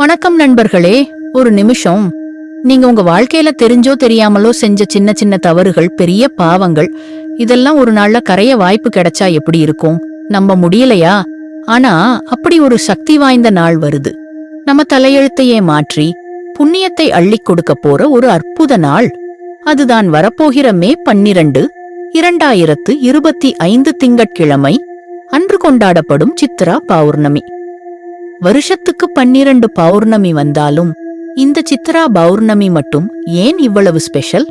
வணக்கம் நண்பர்களே. ஒரு நிமிஷம். நீங்க உங்க வாழ்க்கையில தெரிஞ்சோ தெரியாமலோ செஞ்ச சின்ன சின்ன தவறுகள் பெரிய பாவங்கள் இதெல்லாம் ஒரு நாள்ல கரைய வாய்ப்பு கிடைச்சா எப்படி இருக்கும்? நம்ப முடியலையா? ஆனா அப்படி ஒரு சக்தி வாய்ந்த நாள் வருது. நம்ம தலையெழுத்தையே மாற்றி புண்ணியத்தை அள்ளிக் கொடுக்க போற ஒரு அற்புத நாள். அதுதான் வரப்போகிற மே பன்னிரண்டு இரண்டாயிரத்து இருபத்தி ஐந்து திங்கட்கிழமை அன்று கொண்டாடப்படும் சித்ரா பௌர்ணமி. வருஷத்துக்கு பன்னிரண்டு பௌர்ணமி வந்தாலும் இந்த சித்ரா பௌர்ணமி மட்டும் ஏன் இவ்வளவு ஸ்பெஷல்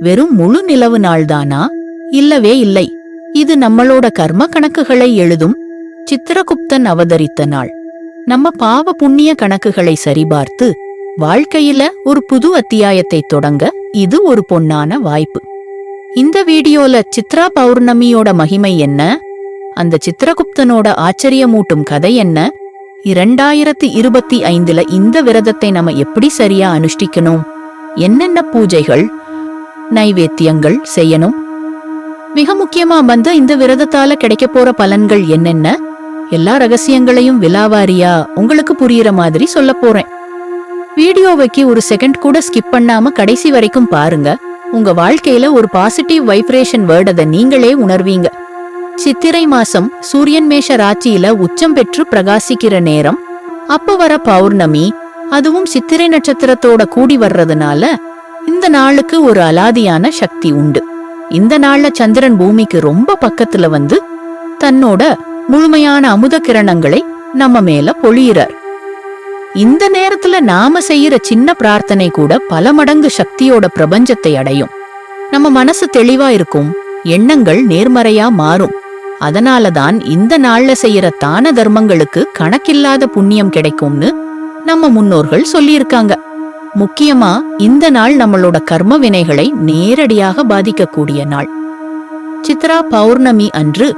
வெறும் முழு நிலவு நாள்தானா? இல்லவே இல்லை. இது நம்மளோட கர்ம கணக்குகளை எழுதும் சித்திரகுப்தன் அவதரித்த நாள். நம்ம பாவ புண்ணிய கணக்குகளை சரிபார்த்து வாழ்க்கையில ஒரு புது அத்தியாயத்தை தொடங்க இது ஒரு பொன்னான வாய்ப்பு. இந்த வீடியோல சித்ரா பௌர்ணமியோட மகிமை என்ன? அந்த சித்திரகுப்தனோட ஆச்சரியமூட்டும் கதை என்ன? இரண்டாயிரத்தி இருபத்தி ஐந்துல இந்த விரதத்தை நம்ம எப்படி சரியா அனுஷ்டிக்கணும்? என்னென்ன பூஜைகள் நைவேத்தியங்கள் செய்யணும்? மிக முக்கியமா வந்து இந்த விரதத்தால கிடைக்க போற பலன்கள் என்னென்ன? எல்லா ரகசியங்களையும் விலாவாரியா உங்களுக்கு புரியுற மாதிரி சொல்ல போறேன். வீடியோவைக்கு ஒரு செகண்ட் கூட ஸ்கிப் பண்ணாம கடைசி வரைக்கும் பாருங்க. உங்க வாழ்க்கையில ஒரு பாசிட்டிவ் வைப்ரேஷன் வேர்ட் அதை நீங்களே உணர்வீங்க. சித்திரை மாசம் சூரியன் மேஷ ராச்சியில உச்சம் பெற்று பிரகாசிக்கிற நேரம். அப்ப வர பௌர்ணமி அதுவும் சித்திரை நட்சத்திரத்தோட கூடி வர்றதுனால இந்த நாளுக்கு ஒரு அலாதியான சக்தி உண்டு. இந்த நாள்ல சந்திரன் பூமிக்கு ரொம்ப பக்கத்துல வந்து தன்னோட முழுமையான அமுத கிரணங்களை நம்ம மேல பொழியிறார். இந்த நேரத்துல நாம செய்யற சின்ன பிரார்த்தனை கூட பல மடங்கு சக்தியோட பிரபஞ்சத்தை அடையும். நம்ம மனசு தெளிவா இருக்கும் எண்ணங்கள் நேர்மறையா மாறும். அதனாலதான் இந்த நாள்ல செய்யற தான தர்மங்களுக்கு கணக்கில்லாத புண்ணியம் கிடைக்கும்னு நம்ம முன்னோர்கள் சொல்லியிருக்காங்க. முக்கியமா இந்த நாள் நம்மளோட கர்ம வினைகளை நேரடியாக பாதிக்கக்கூடிய நாள். சித்ரா பௌர்ணமி அன்று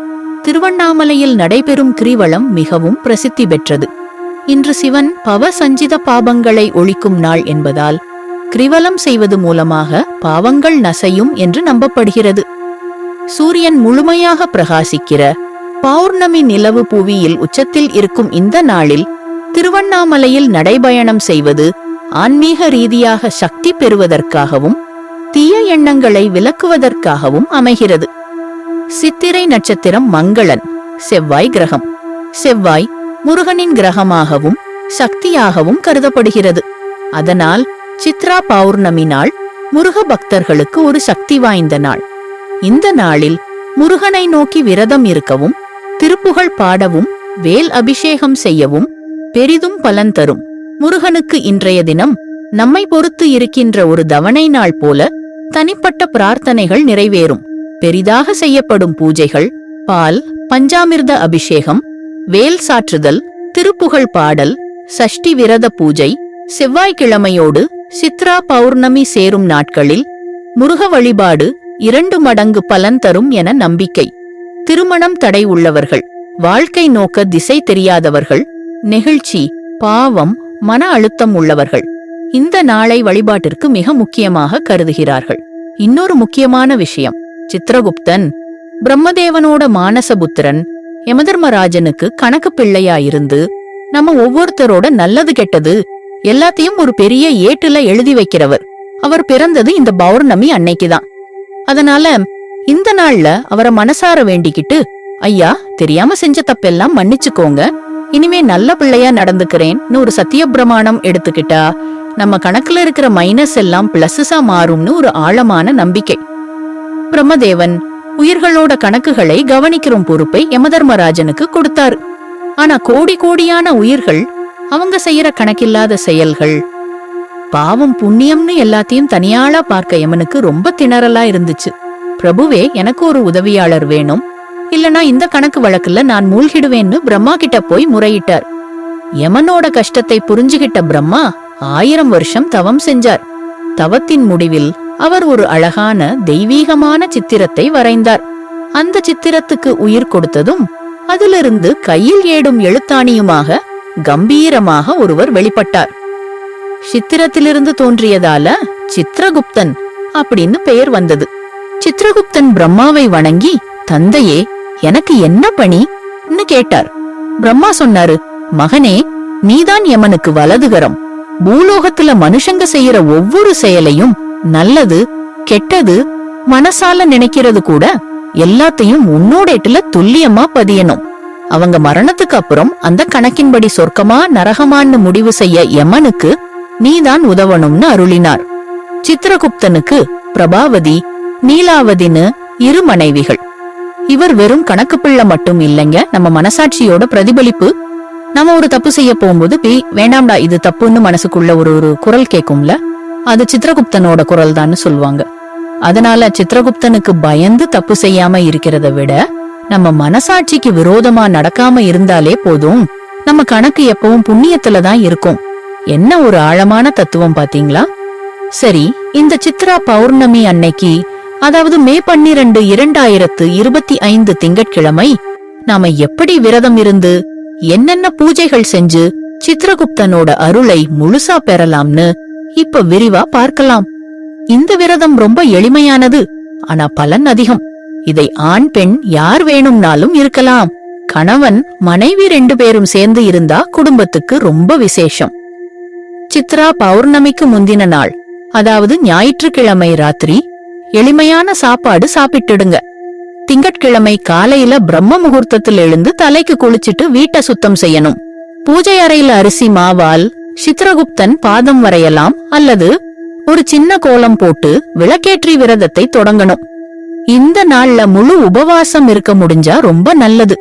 திருவண்ணாமலையில் நடைபெறும் கிரிவலம் மிகவும் பிரசித்தி பெற்றது. இன்று சிவன் பவ சஞ்சித பாபங்களை ஒழிக்கும் நாள் என்பதால் கிரிவலம் செய்வது மூலமாக பாவங்கள் நசையும் என்று நம்பப்படுகிறது. சூரியன் முழுமையாக பிரகாசிக்கிற பௌர்ணமி நிலவு புவியில் உச்சத்தில் இருக்கும் இந்த நாளில் திருவண்ணாமலையில் நடைபயணம் செய்வது ஆன்மீக ரீதியாக சக்தி பெறுவதற்காகவும் தீய எண்ணங்களை விலக்குவதற்காகவும் அமைகிறது. சித்திரை நட்சத்திரம் மங்களன் செவ்வாய் கிரகம். செவ்வாய் முருகனின் கிரகமாகவும் சக்தியாகவும் கருதப்படுகிறது. அதனால் சித்ரா பௌர்ணமி நாள் முருக பக்தர்களுக்கு ஒரு சக்தி வாய்ந்த நாள். இந்த நாளில் முருகனை நோக்கி விரதம் இருக்கவும் திருப்புகழ் பாடவும் வேல் அபிஷேகம் செய்யவும் பெரிதும் பலன் தரும். முருகனுக்கு இன்றைய தினம் நம்மை பொறுத்து இருக்கின்ற ஒரு தவணை நாள் போல தனிப்பட்ட பிரார்த்தனைகள் நிறைவேறும். பெரிதாக செய்யப்படும் பூஜைகள் பால் பஞ்சாமிர்த அபிஷேகம் வேல் சாற்றுதல் திருப்புகழ் பாடல் சஷ்டி விரத பூஜை செவ்வாய்க்கிழமையோடு சித்ரா பௌர்ணமி சேரும் நாட்களில் முருக வழிபாடு இரண்டு மடங்கு பலன் தரும் என நம்பிக்கை. திருமணம் தடை உள்ளவர்கள் வாழ்க்கை நோக்க திசை தெரியாதவர்கள் நெகிழ்ச்சி பாவம் மன அழுத்தம் உள்ளவர்கள் இந்த நாளை வழிபாட்டிற்கு மிக முக்கியமாக கருதுகிறார்கள். இன்னொரு முக்கியமான விஷயம் சித்திரகுப்தன் பிரம்மதேவனோட மானசபுத்திரன் யமதர்மராஜனுக்கு கணக்கு பிள்ளையாயிருந்து நம்ம ஒவ்வொருத்தரோட நல்லது கெட்டது எல்லாத்தையும் ஒரு பெரிய ஏட்டுல எழுதி வைக்கிறவர். அவர் பிறந்தது இந்த பௌர்ணமி அன்னைக்குதான். அதனால இந்த நாள்ல அவரை மனசார வேண்டிக்கிட்டு ஐயா தெரியாம செஞ்ச தப்பெல்லாம் மன்னிச்சுக்கோங்க. இனிமே நல்ல பிள்ளையா நடந்துக்கிறேன்னு ஒரு சத்திய பிரமாணம் எடுத்துக்கிட்டா நம்ம கணக்குல இருக்கிற மைனஸ் எல்லாம் பிளஸஸா மாறும்னு ஒரு ஆழமான நம்பிக்கை. பிரம்மதேவன் உயிர்களோட கணக்குகளை கவனிக்கிற பொறுப்பை யமதர்மராஜனுக்கு கொடுத்தாரு. ஆனா கோடி கோடியான உயிர்கள் அவங்க செய்யற கணக்கில்லாத செயல்கள் பாவம் புண்ணியம்னு எல்லாத்தையும் தனியாளா பார்க்க யமனுக்கு ரொம்ப திணறலா இருந்துச்சு. பிரபுவே எனக்கு ஒரு உதவியாளர் வேணும். இல்லனா இந்த கணக்கு வழக்குல நான் மூழ்கிடுவேன்னு பிரம்மா கிட்ட போய் முறையிட்டார். யமனோட கஷ்டத்தை புரிஞ்சுகிட்ட பிரம்மா ஆயிரம் வருஷம் தவம் செஞ்சார். தவத்தின் முடிவில் அவர் ஒரு அழகான தெய்வீகமான சித்திரத்தை வரைந்தார். அந்த சித்திரத்துக்கு உயிர் கொடுத்ததும் அதிலிருந்து கையில் ஏடும் எழுத்தாணியுமாக கம்பீரமாக ஒருவர் வெளிப்பட்டார். சித்திரத்திலிருந்து தோன்றியதால சித்திரகுப்தன் அப்படின்னு பெயர் வந்தது. சித்திரகுப்தன் பிரம்மாவை வணங்கி தந்தையே எனக்கு என்ன பணின்னு கேட்டார். பிரம்மா சொன்னாரு மகனே நீதான் யமனுக்கு வலதுகரம். பூலோகத்துல மனுஷங்க செய்யற ஒவ்வொரு செயலையும் நல்லது கெட்டது மனசால நினைக்கிறது கூட எல்லாத்தையும் உன்னோடேட்டுல துல்லியமா பதியணும். அவங்க மரணத்துக்கு அப்புறம் அந்த கணக்கின்படி சொர்க்கமா நரகமான்னு முடிவு செய்ய யமனுக்கு நீதான் உதவணும்னு அருளினார். சித்திரகுப்தனுக்கு பிரபாவதி நீலாவதின்னு இரு மனைவிகள். இவர் வெறும் கணக்கு பிள்ளை மட்டும் இல்லைங்க நம்ம மனசாட்சியோட பிரதிபலிப்பு. நம்ம ஒரு தப்பு செய்ய போகும்போது பி வேண்டாம்டா இது தப்புன்னு மனசுக்குள்ள ஒரு ஒரு குரல் கேட்கும்ல அது சித்திரகுப்தனோட குரல் தான்னு சொல்லுவாங்க. அதனால சித்திரகுப்தனுக்கு பயந்து தப்பு செய்யாம இருக்கிறத விட நம்ம மனசாட்சிக்கு விரோதமா நடக்காம இருந்தாலே போதும். நம்ம கணக்கு எப்பவும் புண்ணியத்துல தான் இருக்கும். என்ன ஒரு ஆழமான தத்துவம் பாத்தீங்களா? சரி இந்த சித்ரா பௌர்ணமி அன்னைக்கு அதாவது மே பன்னிரண்டு இரண்டாயிரத்து இருபத்தி ஐந்து திங்கட்கிழமை நாம எப்படி விரதம் இருந்து என்னென்ன பூஜைகள் செஞ்சு சித்ரகுப்தனோட அருளை முழுசா பெறலாம்னு இப்ப விரிவா பார்க்கலாம். இந்த விரதம் ரொம்ப எளிமையானது ஆனா பலன் அதிகம். இதை ஆண் பெண் யார் வேணும்னாலும் இருக்கலாம். கணவன் மனைவி ரெண்டு பேரும் சேர்ந்து இருந்தா குடும்பத்துக்கு ரொம்ப விசேஷம். சித்ரா பௌர்ணமிக்கு முந்தின நாள். அதாவது ஞாயிற்றுக்கிழமை ராத்திரி. எளிமையான சாப்பாடு சாப்பிட்டுடுங்க. திங்கட்கிழமை காலையில பிரம்ம முகூர்த்தத்தில் எழுந்து தலைக்கு குளிச்சிட்டு வீட்டை சுத்தம் செய்யணும். பூஜை அறையில அரிசி மாவால் சித்ரகுப்தன் பாதம் வரையலாம் அல்லது ஒரு சின்ன கோலம் போட்டு விளக்கேற்றி விரதத்தை தொடங்கணும். இந்த நாள்ல முழு உபவாசம் இருக்க முடிஞ்சா ரொம்ப நல்லது.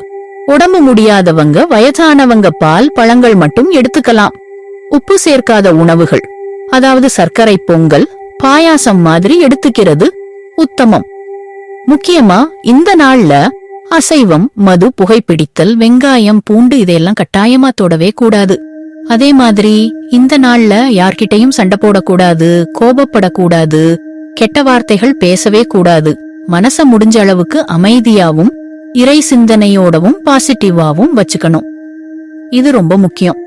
உடம்பு முடியாதவங்க வயசானவங்க பால் பழங்கள் மட்டும் எடுத்துக்கலாம். உப்பு சேர்க்காத உணவுகள் அதாவது சர்க்கரை பொங்கல் பாயாசம் மாதிரி எடுத்துக்கிறது உத்தமம். முக்கியமா இந்த நாள்ல அசைவம் மது புகைப்பிடித்தல் வெங்காயம் பூண்டு இதையெல்லாம் கட்டாயமா தொடவே கூடாது. அதே மாதிரி இந்த நாள்ல யார்கிட்டயும் சண்டை போடக்கூடாது கோபப்படக்கூடாது கெட்ட வார்த்தைகள் பேசவே கூடாது. மனச முடிஞ்ச அளவுக்கு அமைதியாவும் இறை சிந்தனையோடவும் பாசிட்டிவாவும் வச்சுக்கணும். இது ரொம்ப முக்கியம்.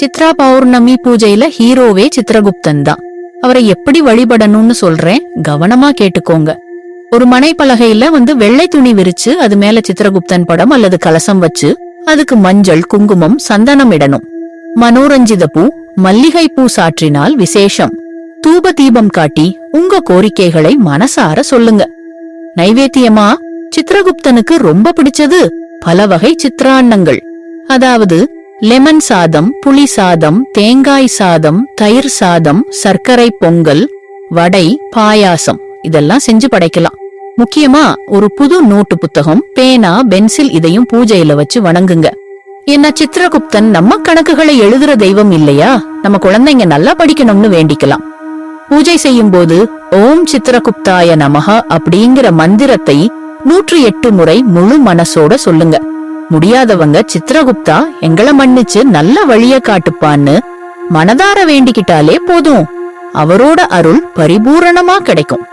சித்ரா பௌர்ணமி பூஜையில ஹீரோவே சித்ரகுப்தன் தான் அவரை எப்படி வழிபடணும்னு சொல்றேன் கவனமா கேட்டுக்கோங்க. ஒரு மனைப்பலகையில வந்து வெள்ளை துணி விரிச்சு அது மேல சித்திரகுப்தன் படம் அல்லது கலசம் வச்சு அதுக்கு மஞ்சள் குங்குமம் சந்தனம் இடணும். மனோரஞ்சித பூ மல்லிகை பூ சாற்றினால் விசேஷம். தூப தீபம் காட்டி உங்க கோரிக்கைகளை மனசார சொல்லுங்க. நைவேத்தியமா? சித்திரகுப்தனுக்கு ரொம்ப பிடிச்சது பல வகை சித்திராண்ணங்கள் அதாவது லெமன் சாதம் புளி சாதம் தேங்காய் சாதம் தயிர் சாதம் சர்க்கரை பொங்கல் வடை பாயாசம். இதெல்லாம் செஞ்சு படைக்கலாம். முக்கியமா ஒரு புது நோட்டு புத்தகம் பேனா பென்சில் இதையும் பூஜையில வச்சு வணங்குங்க. என்ன சித்திரகுப்தன் நம்ம கணக்குகளை எழுதுற தெய்வம் இல்லையா? நம்ம குழந்தைங்க நல்லா படிக்கணும்னு வேண்டிக்கலாம். பூஜை செய்யும் போது ஓம் சித்திரகுப்தாய நமஹ அப்படிங்கிற மந்திரத்தை நூற்றி எட்டு முறை முழு மனசோட சொல்லுங்க. முடியாதவங்க சித்ரகுப்தா எங்கள மன்னிச்சு நல்ல வழிய காட்டுப்பான்னு மனதார வேண்டிக்கிட்டாலே போதும். அவரோட அருள் பரிபூரணமா கிடைக்கும்.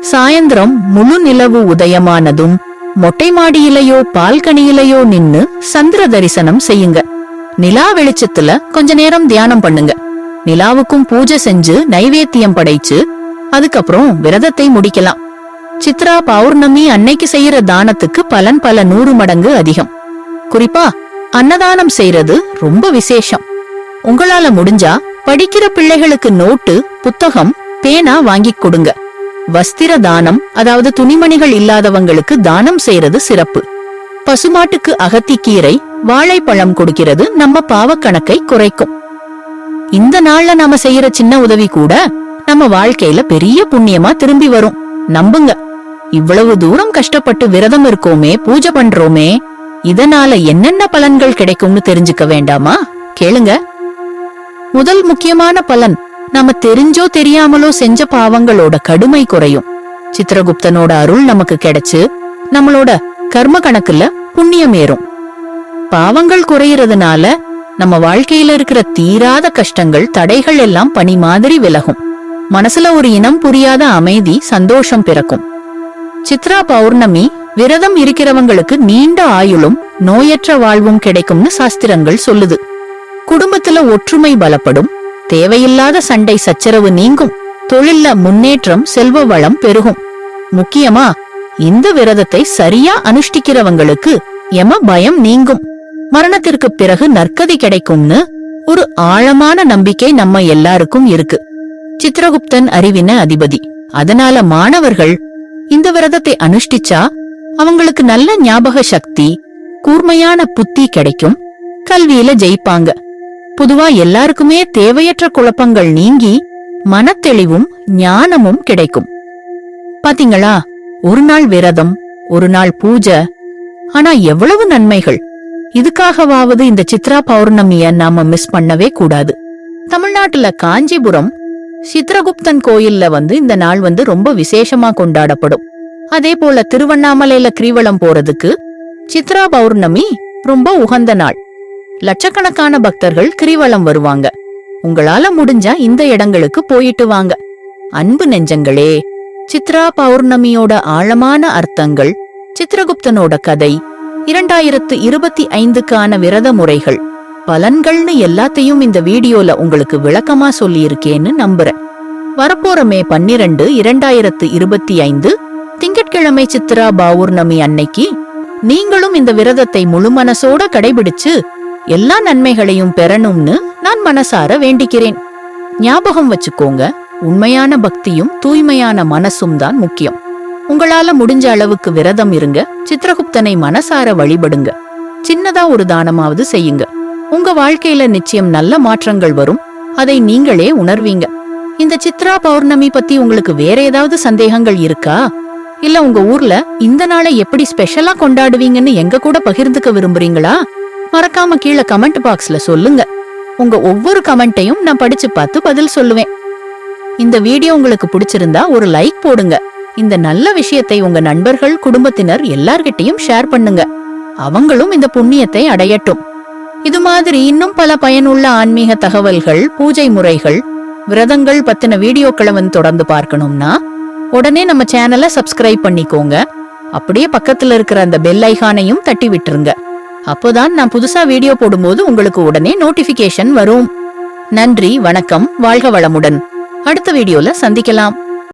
சாயந்திரம் முழு நிலவு உதயமானதும் மொட்டை மாடியிலையோ பால்கனியிலையோ நின்னு சந்திர தரிசனம் செய்யுங்க. நிலா வெளிச்சத்துல கொஞ்ச நேரம் தியானம் பண்ணுங்க. நிலாவுக்கும் பூஜை செஞ்சு நைவேத்தியம் படைச்சு அதுக்கப்புறம் விரதத்தை முடிக்கலாம். சித்ரா பௌர்ணமி அன்னைக்கு செய்யற தானத்துக்கு பலன் பல நூறு மடங்கு அதிகம். குறிப்பா அன்னதானம் செய்யறது ரொம்ப விசேஷம். உங்களால முடிஞ்சா படிக்கிற பிள்ளைகளுக்கு நோட்டு புத்தகம் பேனா வாங்கிக் கொடுங்க. வஸ்திர தானம் அதாவது துணிமணிகள் இல்லாதவங்களுக்கு தானம் செய்யறது சிறப்பு. பசுமாட்டுக்கு அகத்திக்கீரை வாழைப்பழம் கொடுக்கிறது நம்ம பாவக்கணக்கை குறைக்கும். இந்த நாள்ல நாம செய்யற சின்ன உதவி கூட நம்ம வாழ்க்கையில பெரிய புண்ணியமா திரும்பி வரும். நம்புங்க. இவ்வளவு தூரம் கஷ்டப்பட்டு விரதம் இருக்கோமே பூஜை பண்றோமே இதனால என்னென்ன பலன்கள் கிடைக்கும்னு தெரிஞ்சுக்க வேண்டாமா? கேளுங்க. முதல் முக்கியமான பலன் நாம தெரிஞ்சோ தெரியாமலோ செஞ்ச பாவங்களோட கடுமை குறையும். சித்திரகுப்தனோட அருள் நமக்கு கிடைச்சு நம்மளோட கர்ம கணக்குல புண்ணியம் ஏறும். பாவங்கள் குறையறதுனால நம்ம வாழ்க்கையில இருக்கிற தீராத கஷ்டங்கள் தடைகள் எல்லாம் பனி மாதிரி விலகும். மனசுல ஒரு இனம் புரியாத அமைதி சந்தோஷம் பிறக்கும். சித்ரா பௌர்ணமி விரதம் இருக்கிறவங்களுக்கு நீண்ட ஆயுளும் நோயற்ற வாழ்வும் கிடைக்கும்னு சாஸ்திரங்கள் சொல்லுது. குடும்பத்துல ஒற்றுமை பலப்படும் தேவையில்லாத சண்டை சச்சரவு நீங்கும் தொழில்ல முன்னேற்றம் செல்வ வளம் பெருகும். முக்கியமா இந்த விரதத்தை சரியா அனுஷ்டிக்கிறவங்களுக்கு எம பயம் நீங்கும். மரணத்திற்கு பிறகு நற்கதி கிடைக்கும்னு ஒரு ஆழமான நம்பிக்கை நம்ம எல்லாருக்கும் இருக்கு. சித்ரகுப்தன் அறிவின அதிபதி. அதனால மாணவர்கள் இந்த விரதத்தை அனுஷ்டிச்சா அவங்களுக்கு நல்ல ஞாபக சக்தி கூர்மையான புத்தி கிடைக்கும். கல்வியில ஜெயிப்பாங்க. பொதுவா எல்லாருக்குமே தேவையற்ற குழப்பங்கள் நீங்கி மனத்தெளிவும் ஞானமும் கிடைக்கும். பாத்தீங்களா? ஒரு நாள் விரதம் ஒரு நாள் பூஜை ஆனா எவ்வளவு நன்மைகள். இதுக்காகவாவது இந்த சித்ரா பௌர்ணமிய நாம மிஸ் பண்ணவே கூடாது. தமிழ்நாட்டுல காஞ்சிபுரம் சித்ரகுப்தன் கோயில்ல வந்து இந்த நாள் வந்து ரொம்ப விசேஷமா கொண்டாடப்படும். அதே போல திருவண்ணாமலையில கிரீவலம் போறதுக்கு சித்ரா பௌர்ணமி ரொம்ப உகந்த நாள். லட்சக்கணக்கான பக்தர்கள் கிரிவலம் வருவாங்க. உங்களால முடிஞ்சா இந்த இடங்களுக்கு போயிட்டு வாங்க. அன்பு நெஞ்சங்களே சித்ரா பௌர்ணமியோட ஆழமான அர்த்தங்கள் சித்ரகுப்தனோட கதை இரண்டாயிரத்து இருபத்தி ஐந்துக்கான விரத முறைகள். பலன்கள்னு எல்லாத்தையும் இந்த வீடியோல உங்களுக்கு விளக்கமா சொல்லியிருக்கேன்னு நம்புறேன். வரப்போற மே பன்னிரண்டு இரண்டாயிரத்து இருபத்தி ஐந்து திங்கட்கிழமை சித்ரா பௌர்ணமி அன்னைக்கு நீங்களும் இந்த விரதத்தை முழு மனசோட கடைபிடிச்சு எல்லா நன்மைகளையும் பெறணும்னு நான் மனசார வேண்டிக்கிறேன். ஞாபகம் வச்சுக்கோங்க உண்மையான பக்தியும் தூய்மையான மனசும் தான் முக்கியம். உங்களால முடிஞ்ச அளவுக்கு விரதம் இருங்க சித்ரகுப்தனை மனசார வழிபடுங்க. சின்னதா ஒரு தானமாவது செய்யுங்க. உங்க வாழ்க்கையில நிச்சயம் நல்ல மாற்றங்கள் வரும். அதை நீங்களே உணர்வீங்க. இந்த சித்ரா பௌர்ணமி பத்தி உங்களுக்கு வேற ஏதாவது சந்தேகங்கள் இருக்கா? இல்ல உங்க ஊர்ல இந்த நாளை எப்படி ஸ்பெஷலா கொண்டாடுவீங்கன்னு எங்க கூட பகிர்ந்துக்க விரும்புறீங்களா? மறக்காம கீழே கமெண்ட் பாக்ஸ்ல சொல்லுங்க. உங்க ஒவ்வொரு கமெண்ட்டையும் நான் படிச்சு பார்த்து பதில் சொல்லுவேன். இந்த வீடியோ உங்களுக்கு பிடிச்சிருந்தா ஒரு லைக் போடுங்க. இந்த நல்ல விஷயத்தை உங்க நண்பர்கள் குடும்பத்தினர் எல்லார்கிட்டயும் ஷேர் பண்ணுங்க. அவங்களும் இந்த புண்ணியத்தை அடையட்டும். இது மாதிரி இன்னும் பல பயனுள்ள ஆன்மீக தகவல்கள் பூஜை முறைகள் விரதங்கள் பத்தின வீடியோக்களை வந்து தொடர்ந்து பார்க்கணும்னா உடனே நம்ம சேனலை சப்ஸ்கிரைப் பண்ணிக்கோங்க. அப்படியே பக்கத்துல இருக்கிற அந்த பெல் ஐகானையும் தட்டி விட்டுருங்க. அப்போதான் நான் புதுசா வீடியோ போடும்போது உங்களுக்கு உடனே நோட்டிபிகேஷன் வரும். நன்றி வணக்கம் வாழ்க வளமுடன். அடுத்த வீடியோல சந்திக்கலாம்.